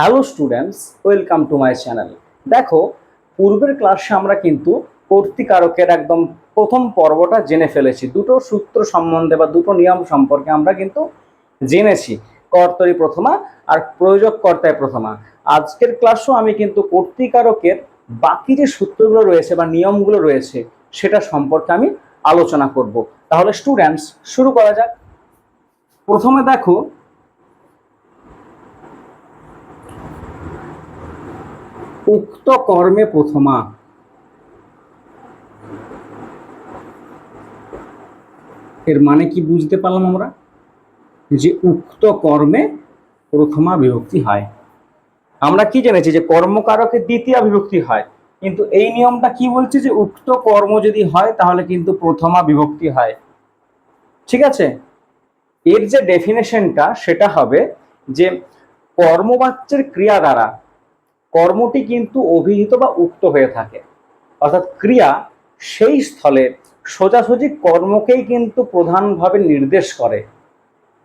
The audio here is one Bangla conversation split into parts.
Hello students, welcome to my channel. দেখো, পূর্বের ক্লাসে আমরা কিন্তু কর্তিকারকের একদম প্রথম পর্বটা জেনে ফেলেছি। দুটো সূত্র সম্বন্ধে বা দুটো নিয়ম সম্পর্কে আমরা কিন্তু জেনেছি। কর্তরি প্রথমা আর প্রয়োজক কর্তায় প্রথমা। আজকের ক্লাসও আমি কিন্তু কর্তিকারকের বাকি যে সূত্রগুলো রয়েছে বা নিয়মগুলো রয়েছে, সেটা সম্পর্কে আমি আলোচনা করব। তাহলে স্টুডেন্টস, শুরু করা যাক। প্রথমে দেখো উক্ত কর্মে প্রথমা। এর মানে কি বুঝতে পারলাম আমরা? যে উক্ত কর্মে প্রথমা বিভক্তি হয়। আমরা কি জেনেছি যে কর্মকারকে দ্বিতীয় বিভক্তি হয়, কিন্তু এই নিয়মটা কি বলছে যে উক্ত কর্ম যদি হয় তাহলে কিন্তু প্রথমা বিভক্তি হয়। ঠিক আছে? এর যে ডেফিনেশনটা সেটা হবে যে কর্মবাচ্যের ক্রিয়া দ্বারা কর্মটি কিন্তু অভিহিত বা উক্ত হয়ে থাকে। অর্থাৎ ক্রিয়া সেই স্থলে সোজাসুজি কর্মকেই কিন্তু প্রধানভাবে নির্দেশ করে।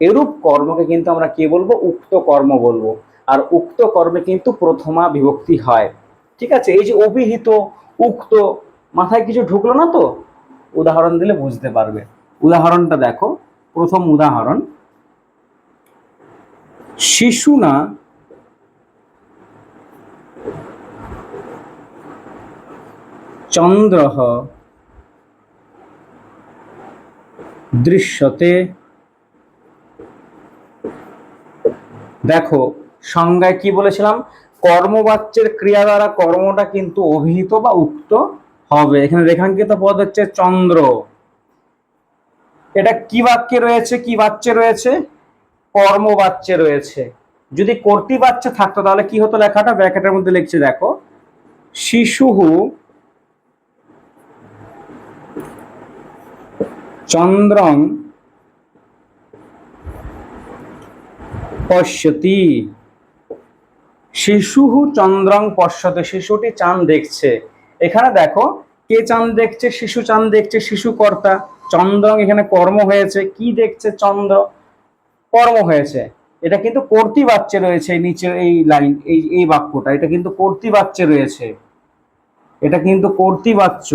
এরূপ কর্মকে কিন্তু আমরা কি বলব? উক্ত কর্ম বলব। আর উক্ত কর্মে কিন্তু প্রথমা বিভক্তি হয়। ঠিক আছে? এই যে অভিহিত, উক্ত, মাথায় কিছু ঢুকলো না তো? উদাহরণ দিলে বুঝতে পারবে। উদাহরণটা দেখো। প্রথম উদাহরণ, শিশু না চন্দ্র দৃশ্যতে। দেখো, সংজ্ঞায় কি বলেছিলাম? কর্মবাচ্যের ক্রিয়া দ্বারা কর্মটা কিন্তু অভিহিত বা উক্ত হবে। এখানে রেখাঙ্কিত পদ হচ্ছে চন্দ্র। এটা কি বাক্যে রয়েছে? কি বাচ্চে রয়েছে? কর্মবাচ্যে রয়েছে। যদি কর্তৃ বাচ্চা থাকতো, তাহলে কি হতো লেখাটা? ব্র্যাকেটের মধ্যে লিখছে, দেখো। শিশুহু চন্দ্রং পশ্যতি। শিশুহু চন্দ্রং পশ্যতে, শিশুটি চাঁদ দেখছে। এখানে দেখো, কে চাঁদ দেখছে? শিশু চাঁদ দেখছে, শিশু কর্তা। চন্দ্রং এখানে কর্ম হয়েছে। কি দেখছে? চন্দ্র। কর্ম হয়েছে। এটা কিন্তু কর্তৃবাচ্যে রয়েছে নিচের এই লাইন, এই এই বাক্যটা। এটা কিন্তু কর্তৃবাচ্যে রয়েছে। এটা কিন্তু কর্তৃবাচ্য।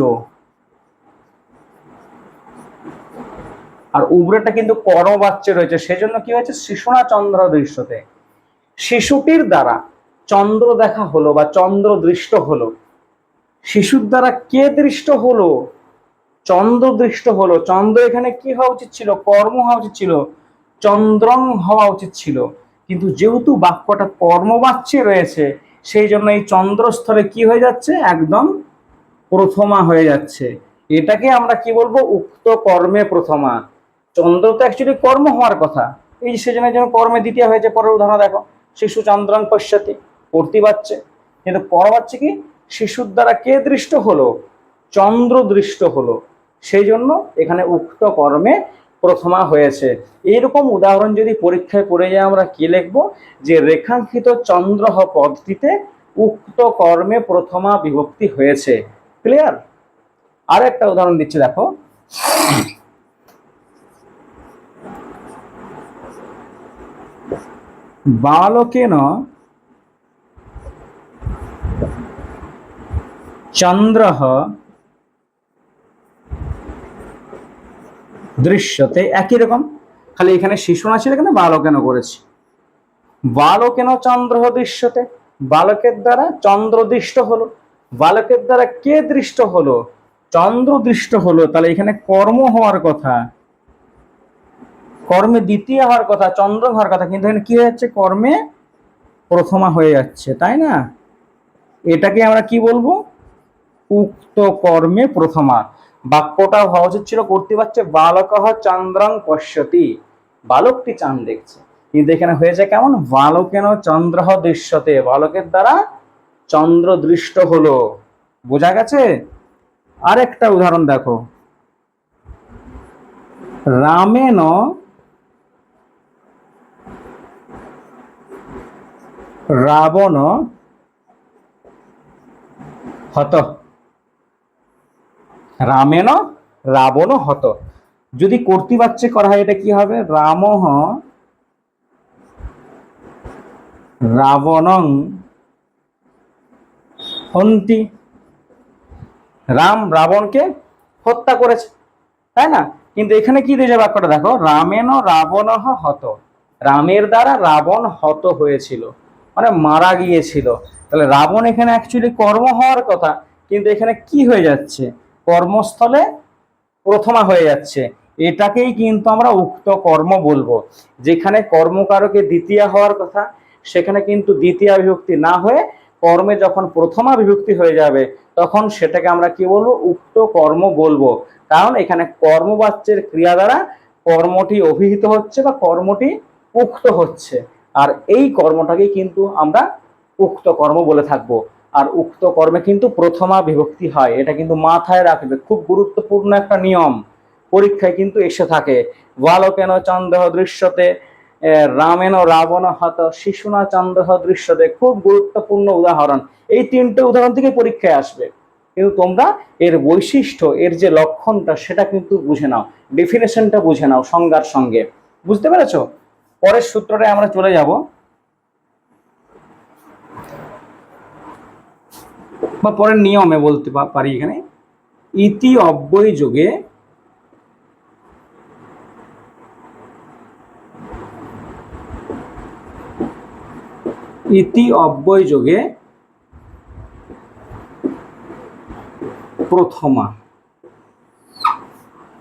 আর উবরেটা কিন্তু কর্মবাচ্যে রয়েছে। সেজন্য কি হয়েছে? শিশুনা চন্দ্র দৃশ্যতে। শিশুটির দ্বারা চন্দ্র দেখা হলো বা চন্দ্র দৃষ্ট হলো। শিশুর দ্বারা কে দৃষ্ট হলো? চন্দ্র দৃষ্ট হলো। চন্দ্র এখানে কি হওয়া উচিত ছিল? কর্ম হওয়া উচিত ছিল। চন্দ্রং হওয়া উচিত ছিল। কিন্তু যেহেতু বাক্যটা কর্মবাচ্যে রয়েছে, সেই জন্য এই চন্দ্রস্থলে কি হয়ে যাচ্ছে? একদম প্রথমা হয়ে যাচ্ছে। এটাকে আমরা কি বলব? উক্ত কর্মে প্রথমা। চন্দ্র তো অ্যাকচুয়ালি কর্ম হওয়ার কথা। এই সেজন্য যেন কর্মে দ্বিতীয় হয়েছে, পরের উদাহরণ দেখো। শিশু চন্দ্রাং পশ্যতি পড়তে পারছে কিন্তু পর পরবাচ্ছে কি? শিশুর দ্বারা কে দৃষ্ট হলো? চন্দ্র দৃষ্ট হলো। সেই জন্য এখানে উক্ত কর্মে প্রথমা হয়েছে। এইরকম উদাহরণ যদি পরীক্ষায় পড়ে যায়, আমরা কি লিখব? যে রেখাঙ্কিত চন্দ্রহ পদটিতে উক্ত কর্মে প্রথমা বিভক্তি হয়েছে। ক্লিয়ার আর একটা উদাহরণ দিচ্ছি, দেখো। বালকেন চন্দ্র দৃশ্যতে একই রকম। খালি এখানে শিশু না ছিল এখানে বালকেন করেছি। বালকেন চন্দ্র দৃশ্যতে। বালকের দ্বারা চন্দ্র দৃষ্ট হলো। বালকের দ্বারা কে দৃষ্ট হলো? চন্দ্র দৃষ্ট হলো। তাহলে এখানে কর্ম হওয়ার কথা। কর্মে দ্বিতীয় হওয়ার কথা চন্দ্র হওয়ার কথা। কিন্তু এখানে কি হয়ে যাচ্ছে? কর্মে প্রথমা হয়ে যাচ্ছে, তাই না? এটাকে আমরা কি বলব? উক্ত কর্মে প্রথমা। বাক্যটা হওয়া উচিত ছিল, করতে পারছে, বালক চন্দ্রং পশ্যতি। বালকটি চাঁদ দেখছে। কিন্তু এখানে হয়েছে কেমন? বালকেন চন্দ্র দৃশ্যতে। বালকের দ্বারা চন্দ্র দৃষ্ট হলো। বোঝা গেছে? আরেকটা উদাহরণ দেখো। রামেন রাবণ হত। রামেন রাবণ হত। যদি কর্তৃবাচ্যে করা হয়, এটা কি হবে? রামহ রাবণং হন্তি। রাম রাবণকে হত্যা করেছে, তাই না? কিন্তু এখানে কি দিয়েছে বাক্যটা দেখো? রামেন রাবণ হত। রামের দ্বারা রাবণ হত হয়েছিল। মানে মারা গিয়েছিল। তাহলে রাবণ এখানে অ্যাকচুয়ালি কর্ম হওয়ার কথা, কিন্তু এখানে কি হয়ে যাচ্ছে? কর্মস্থলে প্রথমা হয়ে যাচ্ছে। এটাকেই কিন্তু আমরা উক্ত কর্ম বলব। যেখানে কর্মকারকে দ্বিতীয় হওয়ার কথা, সেখানে কিন্তু দ্বিতীয় বিভক্তি না হয়ে কর্মে যখন প্রথমা বিভক্তি হয়ে যাবে, তখন সেটাকে আমরা কি বলব? উক্ত কর্ম বলব। কারণ এখানে কর্মবাচ্যের ক্রিয়া দ্বারা কর্মটি অভিহিত হচ্ছে বা কর্মটি উক্ত হচ্ছে। আর এই কর্মটাকে কিন্তু আমরা উক্ত কর্ম বলে থাকব। আর উক্ত কর্মে কিন্তু প্রথমা বিভক্তি হয়। এটা কিন্তু মাথায় রাখবে। খুব গুরুত্বপূর্ণ একটা নিয়ম। পরীক্ষায় কিন্তু এসে থাকে। বালকেন চন্দ্র দৃশ্যতে এ, রামেন রাবণ হত শিশুনা চন্দ্র দৃশ্যতে। খুব গুরুত্বপূর্ণ উদাহরণ। এই তিনটে উদাহরণ থেকে পরীক্ষায় আসবে। কিন্তু তোমরা এর বৈশিষ্ট্য এর যে লক্ষণটা সেটা কিন্তু বুঝে নাও। ডেফিনেশনটা বুঝে নাও সংজ্ঞার সঙ্গে। বুঝতে পেরেছ? পরের সূত্রটা আমরা চলে যাব। বা পরের নিয়মে বলতে পারি এখানে। ইতি অব্যয় যোগে ইতি অব্যয় যোগে প্রথমা।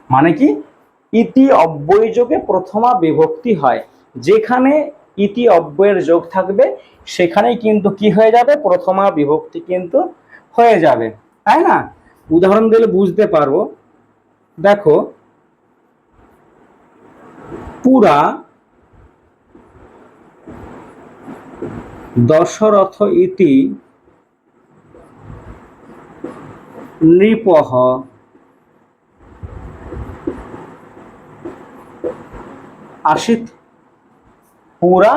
মানে কি? ইতি অব্যয় যোগে প্রথমা বিভক্তি হয়। যেখানে ইতি অব্যয়ের যোগ থাকবে, সেখানেই কিন্তু কি হয়ে যাবে? প্রথমা বিভক্তি কিন্তু হয়ে যাবে। তাই না? উদাহরণ দিলে বুঝতে পারব। দেখো, পুরা দশরথ ইতি নৃপহ আসিত। পুরা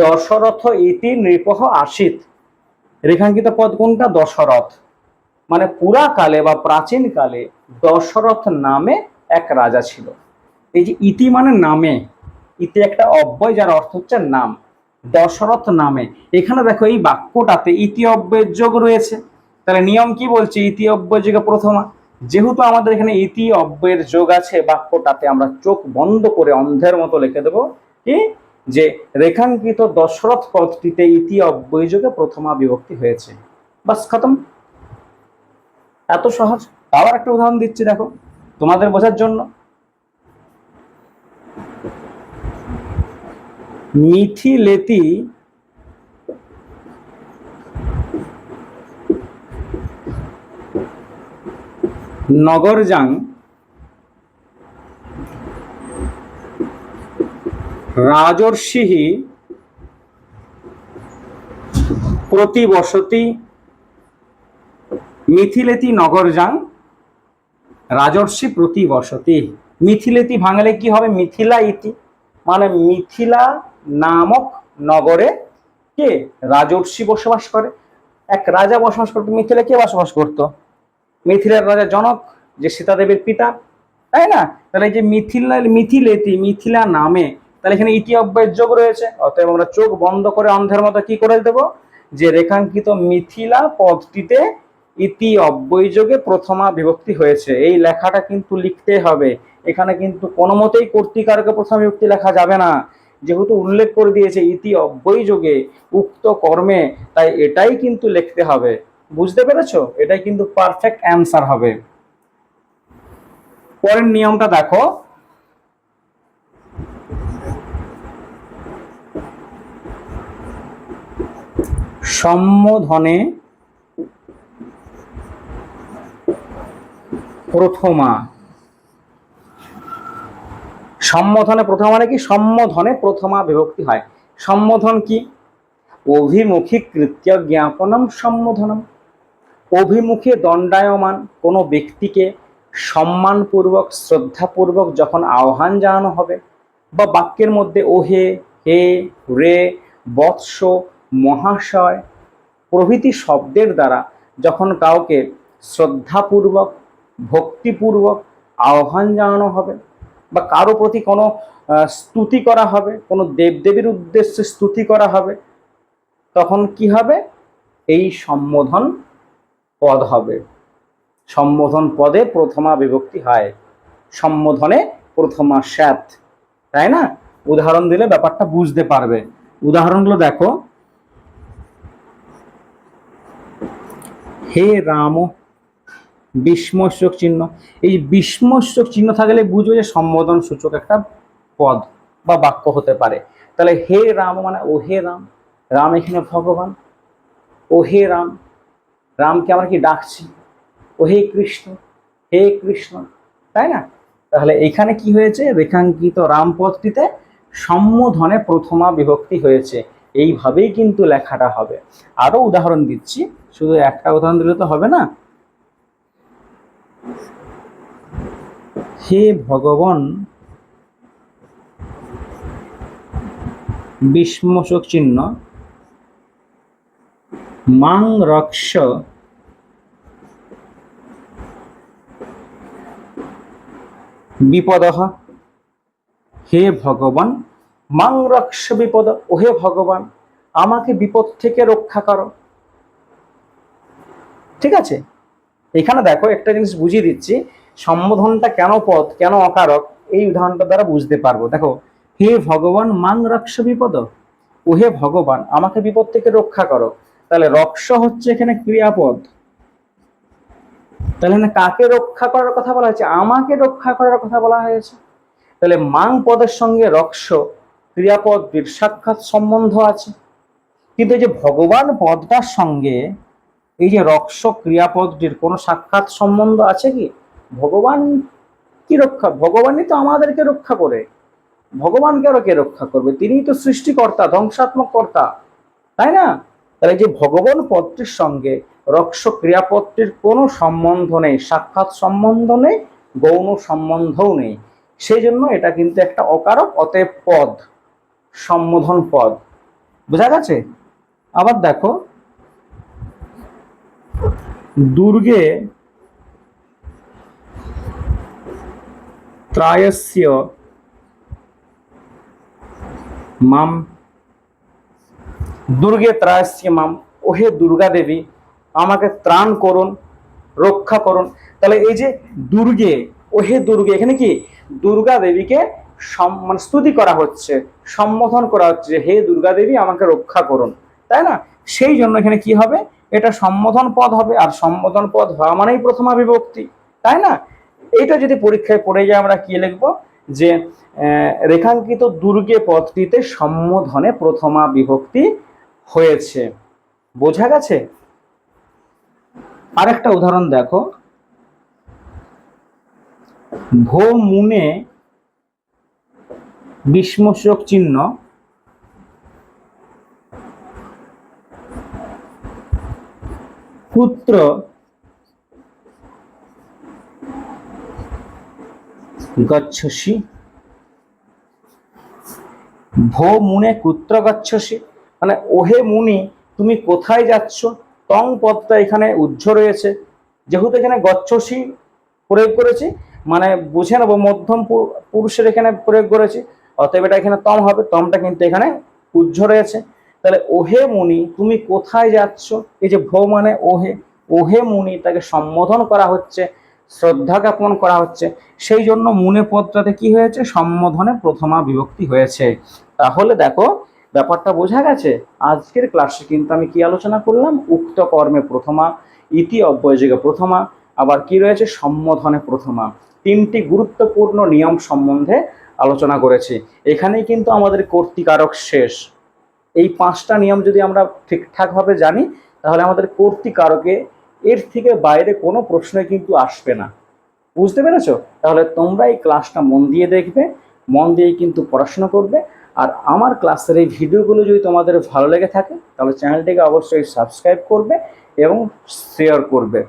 দশরথ ইতি নৃপহ আসিত রেখাঙ্কিত পদ কোনটা? দশরথ। মানে পুরা কালে বা প্রাচীন কালে দশরথ নামে এক রাজা ছিল। এই যে ইতি মানে নামে। ইতি একটা অব্যয় যার অর্থ হচ্ছে নাম। দশরথ নামে। এখানে দেখো এই বাক্যটাতে ইতি অব্যয়ের যোগ রয়েছে। তাহলে নিয়ম কি বলছে? ইতি অব্যয় যোগে প্রথমা। যেহেতু আমাদের এখানে ইতি অব্যয়ের যোগ আছে, বাক্যটাতে আমরা চোখ বন্ধ করে অন্ধের মতো লিখে দেবো, কি? যে রেখাঙ্কিত দশরথ পদটিতে ইতি অব্যয় যোগে প্রথমা বিভক্তি হয়েছে। বাস, খতম। এত সহজ। আবার একটা উদাহরণ দিচ্ছি, দেখো। তোমাদের বোঝার জন্য। মিথিলেতি নগরজাং রাজর্ষি প্রতিবসতি মিথিলেতি নগরজাং রাজর্ষি প্রতিবসতি মিথিলেতি ভাঙলে কি হবে? মিথিলা ইতি। মানে মিথিলা নামক নগরে কে? রাজর্ষি বসবাস করে। এক রাজা বসবাস করতো। মিথিলা কে বসবাস করতো? মিথিলার রাজা জনক, যে সীতা দেবীর পিতা। তাই না? তাহলে যে মিথিলা, মিথিলেতি, মিথিলা নামে তাহলে এখানে ইতি অব্যয়ের যোগ রয়েছে, অতএব আমরা চোখ বন্ধ করে অন্ধের মতো কি করে দেবো? যে রেখাঙ্কিত মিথিলা পদটিতে ইতি অব্যয় যোগে প্রথমা বিভক্তি হয়েছে। এই লেখাটা কিন্তু লিখতে হবে। এখানে কিন্তু কোনো মতেই কর্তিকারকে প্রথমা বিভক্তি লেখা যাবে না। যেহেতু উল্লেখ করে দিয়েছে ইতি অব্যয় যোগে উক্ত কর্মে, তাই এটাই কিন্তু লিখতে হবে। বুঝতে পেরেছ? এটাই কিন্তু পারফেক্ট অ্যান্সার হবে। পরের নিয়মটা দেখো। সম্বোধনে প্রথমা। সম্বোধনে প্রথমা মানে কি? সম্বোধনে প্রথমা বিভক্তি হয়। সম্বোধন কি? অভিমুখী কৃত্য জ্ঞাপনম সম্বোধনম। অভিমুখে দণ্ডায়মান কোনো ব্যক্তিকে সম্মানপূর্বক, শ্রদ্ধাপূর্বক যখন আহ্বান জানানো হবে বা বাক্যের মধ্যে ওহে, হে, রে, বৎস, মহাশয় প্রভৃতি শব্দের দ্বারা যখন কাউকে শ্রদ্ধাপূর্বক, ভক্তিপূর্বক আহ্বান জানানো হবে বা কারও প্রতি কোনো স্তুতি করা হবে, কোনো দেবদেবীর উদ্দেশ্যে স্তুতি করা হবে, তখন কি হবে? এই সম্বোধন পদ হবে। সম্বোধন পদে প্রথমা বিভক্তি হয়। সম্বোধনে প্রথমা স্যাত তাই না? উদাহরণ দিলে ব্যাপারটা বুঝতে পারবে। উদাহরণগুলো দেখো। হে রাম, বিস্ময়সূচক চিহ্ন। এই বিস্ময়সূচক চিহ্ন থাকলে বুঝবে যে সম্বোধন সূচক একটা পদ বা বাক্য হতে পারে। তাহলে হে রাম মানে ও হে রাম রাম এখানে ভগবান। ও হে রাম, রামকে আমরা কি ডাকছি? ও হে কৃষ্ণ হে কৃষ্ণ, তাই না? তাহলে এখানে কি হয়েছে? রেখাঙ্কিত রাম পদটিতে সম্বোধনে প্রথমা বিভক্তি হয়েছে। এইভাবেই কিন্তু লেখাটা হবে। আরও উদাহরণ দিচ্ছি, শুধু একটা উদাহরণ দিলে তো হবে না। হে ভগবান বিস্মশক চিহ্ন মাং রক্ষ, বিপদ। হে ভগবান মাং রক্ষ বিপদ, ওহে ভগবান, আমাকে বিপদ থেকে রক্ষা করো। ঠিক আছে? এখানে দেখো একটা জিনিস বুঝিয়ে দিচ্ছি, সম্বোধনটা কেন পথ, কেন অকারক, এই উদাহরণটা দ্বারা বুঝতে পারব। দেখো, হে ভগবান, মাং রক্ষ বিপদ ও হে ভগবান, আমাকে বিপদ থেকে রক্ষা করো। তাহলে রক্ষ হচ্ছে এখানে ক্রিয়াপদ। তাহলে এখানে কাকে রক্ষা করার কথা বলা হয়েছে? আমাকে রক্ষা করার কথা বলা হয়েছে। তাহলে মাং পদের সঙ্গে রক্ষ ক্রিয়াপদটির সাক্ষাৎ সম্বন্ধ আছে। কিন্তু এই যে ভগবান পদটার সঙ্গে এই যে রক্ষ ক্রিয়াপদটির কোনো সাক্ষাৎ সম্বন্ধ আছে কি? ভগবান কি রক্ষা? ভগবানই তো আমাদেরকে রক্ষা করে। ভগবানকে আরও কে রক্ষা করবে? তিনিই তো সৃষ্টিকর্তা, ধ্বংসাত্মক কর্তা। তাই না? তাহলে যে ভগবান পদটির সঙ্গে রক্ষ ক্রিয়াপদটির কোনো সম্বন্ধ নেই, সাক্ষাৎ সম্বন্ধ নেই, গৌণ সম্বন্ধও নেই। সেই জন্য এটা কিন্তু একটা অকারক, অতএব পদ। সম্বোধন পদ। বোঝা গেছে? আবার দেখো। দুর্গে ত্রায়স্য মাম, দুর্গে ত্রায়স্য মাম, ওহে দুর্গা দেবী, আমাকে ত্রাণ করুন, রক্ষা করুন। তাহলে এই যে দুর্গে, ওহে দুর্গে, এখানে কি? দুর্গা দেবীকে মানে স্তুতি করা হচ্ছে সম্বোধন করা হচ্ছে যে, হে দুর্গা দেবী আমাকে রক্ষা করুন। তাই না? সেই জন্য এখানে কি হবে? এটা সম্বোধন পদ হবে আর সম্বোধন পদ হওয়া মানেই প্রথমা বিভক্তি তাই না? এইটা যদি পরীক্ষায় পড়ে যায় আমরা কি লিখব? যে রেখাঙ্কিত দুর্গে পদটিতে সম্বোধনে প্রথমা বিভক্তি হয়েছে। বোঝা গেছে? আরেকটা উদাহরণ দেখো। ভো মুনে বিস্মসক চিহ্ন। পুত্র গচ্ছসি। ভো মুনে কুত্র গচ্ছসি। মানে ওহে মুনি, তুমি কোথায় যাচ্ছ? তং পদটা এখানে উজ্জ্ব রয়েছে। যেহেতু এখানে গচ্ছসি প্রয়োগ করেছি মানে বুঝে নেব, মধ্যম পুরু- পুরুষের এখানে প্রয়োগ করেছি। অতএব এটা এখানে তম হবে, তমটা কিন্তু এখানে উজ্জ্ব রয়েছে। তাহলে ওহে মুনি, তুমি কোথায় যাচ্ছ? এই যে ভো মানে ওহে ওহে মুনি তাকে সম্বোধন করা হচ্ছে, শ্রদ্ধা জ্ঞাপন করা হচ্ছে। সেই জন্য মুনে পদটাতে কি হয়েছে? সম্বোধনে প্রথমা বিভক্তি হয়েছে। তাহলে দেখো, ব্যাপারটা বোঝা গেছে? আজকের ক্লাসে কিন্তু আমি কি আলোচনা করলাম? উক্ত কর্মে প্রথমা, ইতি অব্যয়যোগে প্রথমা, আবার কি রয়েছে? সম্বোধনে প্রথমা। তিনটি গুরুত্বপূর্ণ নিয়ম সম্বন্ধে আলোচনা করেছি। এখানেই কিন্তু আমাদের কর্তিকারক শেষ। এই পাঁচটা নিয়ম যদি আমরা ঠিকঠাকভাবে জানি, তাহলে আমাদের কর্তিকারকে এর থেকে বাইরে কোনো প্রশ্নই কিন্তু আসবে না। বুঝতে পেরেছ? তাহলে তোমরা এই ক্লাসটা মন দিয়ে দেখবে, মন দিয়ে কিন্তু পড়াশোনা করবে। আর আমার ক্লাসের এই ভিডিওগুলো যদি তোমাদের ভালো লেগে থাকে, তাহলে চ্যানেলটিকে অবশ্যই সাবস্ক্রাইব করবে এবং শেয়ার করবে।